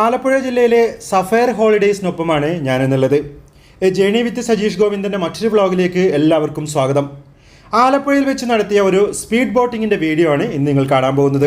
ആലപ്പുഴ ജില്ലയിലെ സഫയർ ഹോളിഡേയ്സിനൊപ്പമാണ് ഞാനെന്നുള്ളത്. ജേണി വിത്ത് സജീഷ് ഗോവിന്ദന്റെ മറ്റൊരു വ്ളോഗിലേക്ക് എല്ലാവർക്കും സ്വാഗതം. ആലപ്പുഴയിൽ വെച്ച് നടത്തിയ ഒരു സ്പീഡ് ബോട്ടിങ്ങിന്റെ വീഡിയോ ആണ് ഇന്ന് നിങ്ങൾ കാണാൻ പോകുന്നത്.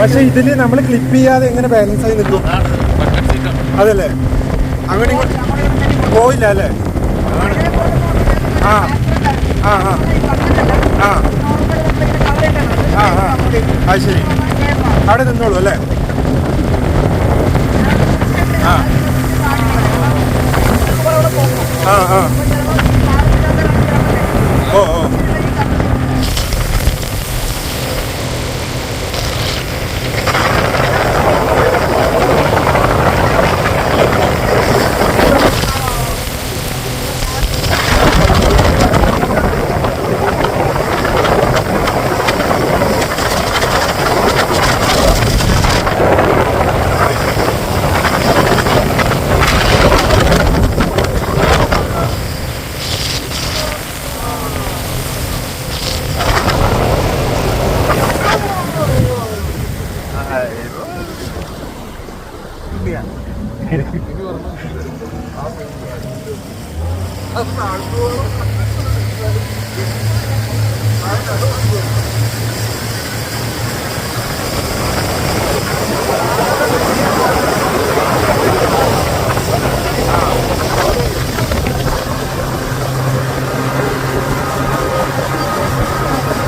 പക്ഷെ ഇതിൽ നമ്മൾ ക്ലിപ്പ് ചെയ്യാതെ എങ്ങനെ ബാലൻസ് ആയി നിൽക്കും അതല്ലേ? അങ്ങനെ പോയില്ല അല്ലേ? ആ ആ ആ ആ. ആ ആ അത് ശരി. അവിടെ നിന്നോളൂ അല്ലേ? ആ ആ ആ.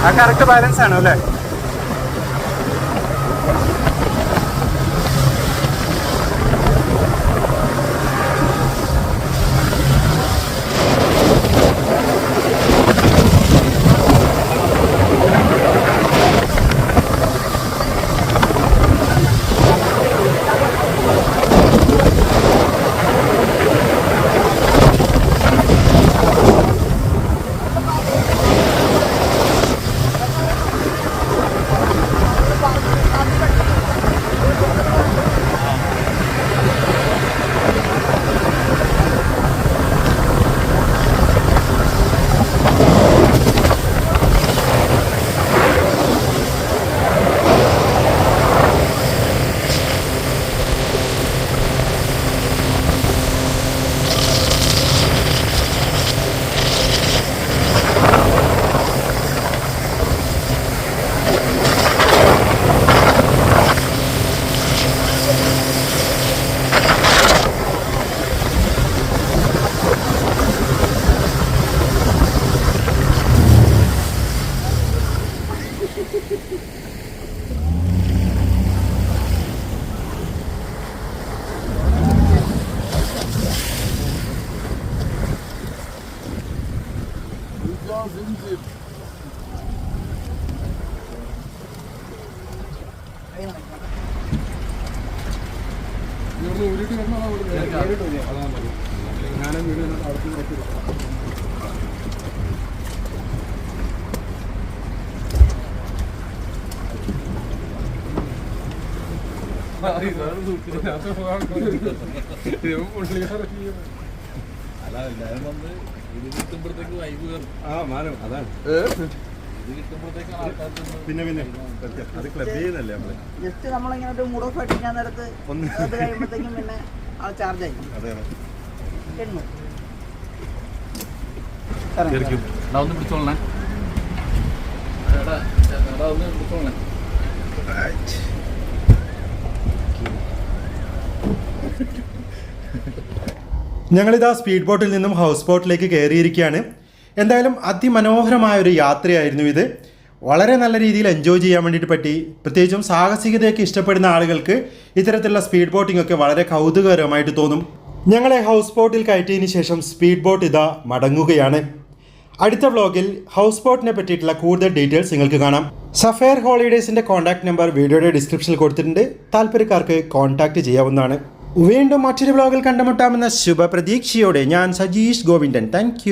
ആ കറക്റ്റ് ബാലൻസ് ആണോ അല്ലേ? zincir. ഊരിട്ട് വരണം ഞാനും വീട് അടുത്ത് കുറച്ച് എടുക്കാം അല്ല എല്ലാവരും വന്ന് കിട്ടുമ്പോഴത്തേക്കാണ് ആൾക്കാർക്ക് ഒന്ന് പിന്നെ പിന്നെ അത് ക്ലബ് ചെയ്യുന്നല്ലേ നമ്മൾ? ജസ്റ്റ് നമ്മളിങ്ങനെ ഒരു മൂഡ് ഓഫ് അടിക്കാൻ നേരത്ത് ഒന്ന് അത് കഴിയുമ്പോഴത്തേക്കും പിന്നെ ആ ചാർജ് ആയി. അതെ എടാ ഒന്ന് പിടിച്ചോളണേ. ഒന്ന് പിടിച്ചോളണേ. ഞങ്ങളിതാ സ്പീഡ് ബോട്ടിൽ നിന്നും ഹൗസ് ബോട്ടിലേക്ക് കയറിയിരിക്കുകയാണ്. എന്തായാലും അതിമനോഹരമായ ഒരു യാത്രയായിരുന്നു ഇത്. വളരെ നല്ല രീതിയിൽ എൻജോയ് ചെയ്യാൻ വേണ്ടിയിട്ട് പറ്റി. പ്രത്യേകിച്ചും സാഹസികതയൊക്കെ ഇഷ്ടപ്പെടുന്ന ആളുകൾക്ക് ഇത്തരത്തിലുള്ള സ്പീഡ് ബോട്ടിംഗ് ഒക്കെ വളരെ കൗതുകകരമായിട്ട് തോന്നും. ഞങ്ങളെ ഹൗസ് ബോട്ടിൽ കയറ്റിയതിന് ശേഷം സ്പീഡ് ബോട്ട് ഇതാ മടങ്ങുകയാണ്. അടുത്ത വ്ലോഗിൽ ഹൗസ് ബോട്ടിനെ പറ്റിയിട്ടുള്ള കൂടുതൽ ഡീറ്റെയിൽസ് നിങ്ങൾക്ക് കാണാം. സഫയർ ഹോളിഡേസിന്റെ കോൺടാക്ട് നമ്പർ വീഡിയോയുടെ ഡിസ്ക്രിപ്ഷനിൽ കൊടുത്തിട്ടുണ്ട്. താല്പര്യക്കാർക്ക് കോൺടാക്ട് ചെയ്യാവുന്നതാണ്. വീണ്ടും മറ്റൊരു വ്ലോഗിൽ കണ്ടുമുട്ടാമെന്ന ശുഭപ്രതീക്ഷയോടെ ഞാൻ സജീഷ് ഗോവിന്ദൻ. താങ്ക്